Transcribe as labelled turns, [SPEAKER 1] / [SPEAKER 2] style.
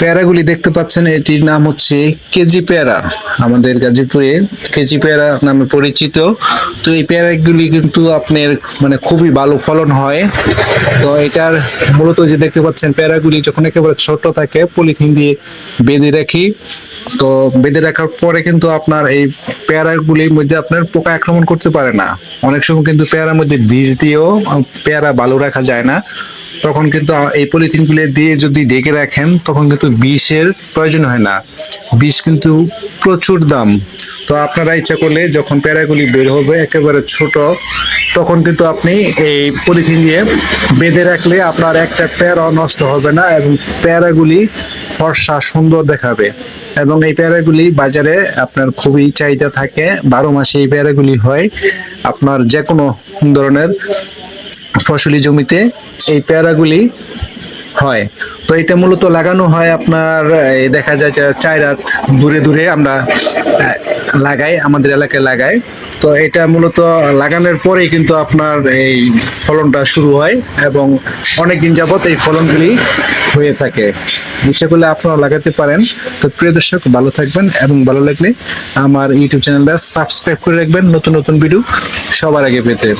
[SPEAKER 1] পেয়ারাগুলি দেখতে পাচ্ছেন, এটির নাম হচ্ছে কেজি পেয়ারা। আমাদের গাজীপুরে কেজি পেয়ারা নামে পরিচিত। তো এই পেয়ারাগুলি কিন্তু আপনার মানে খুবই ভালো ফলন হয়। তো এটার মূলত যে দেখতে পাচ্ছেন, প্যারাগুলি যখন একেবারে ছোট থাকে, পলিথিন দিয়ে বেঁধে রাখি। তো বেঁধে রাখার পরে কিন্তু আপনার এই পেয়ারাগুলির মধ্যে আপনার পোকা আক্রমণ করতে পারে না। অনেক সময় কিন্তু প্যারার মধ্যে বীজ দিয়েও পেয়ারা ভালো রাখা যায় না। তখন কিন্তু এই পলিথিনগুলো দিয়ে যদি ঢেকে রাখেন, তখন কিন্তু বিষের প্রয়োজন হয় না। বিষ কিন্তু প্রচুর দাম। তো আপনারা ইচ্ছা করলে যখন প্যারাগুলি বের হবে, একেবারে ছোট, তখন কিন্তু আপনি এই পলিথিন দিয়ে বেঁধে রাখলে আপনার একটা প্যারা নষ্ট হবে না এবং প্যারাগুলি ফর্সা, সুন্দর দেখাবে। এবং এই প্যারাগুলি বাজারে আপনার খুবই চাহিদা থাকে। বারো মাসে এই প্যারাগুলি হয়। আপনার যে কোনো ধরনের ফসলি জমিতে এই পেয়ারাগুলি হয়। তো এটা মূলত লাগানো হয় আপনার দেখা যায় যে চার রাত দূরে দূরে আমরা লাগাই, আমাদের এলাকায় লাগাই। তো এটা মূলত লাগানোর পরেই কিন্তু আপনার এই ফলনটা শুরু হয় এবং অনেক দিন যাবত এই ফলনগুলি হয়ে থাকে। করলে আপনারা লাগাতে পারেন। তো প্রিয় দর্শক, ভালো থাকবেন এবং ভালো লাগলে আমার ইউটিউব চ্যানেলটা সাবস্ক্রাইব করে রাখবেন। নতুন নতুন ভিডিও সবার আগে পেতে।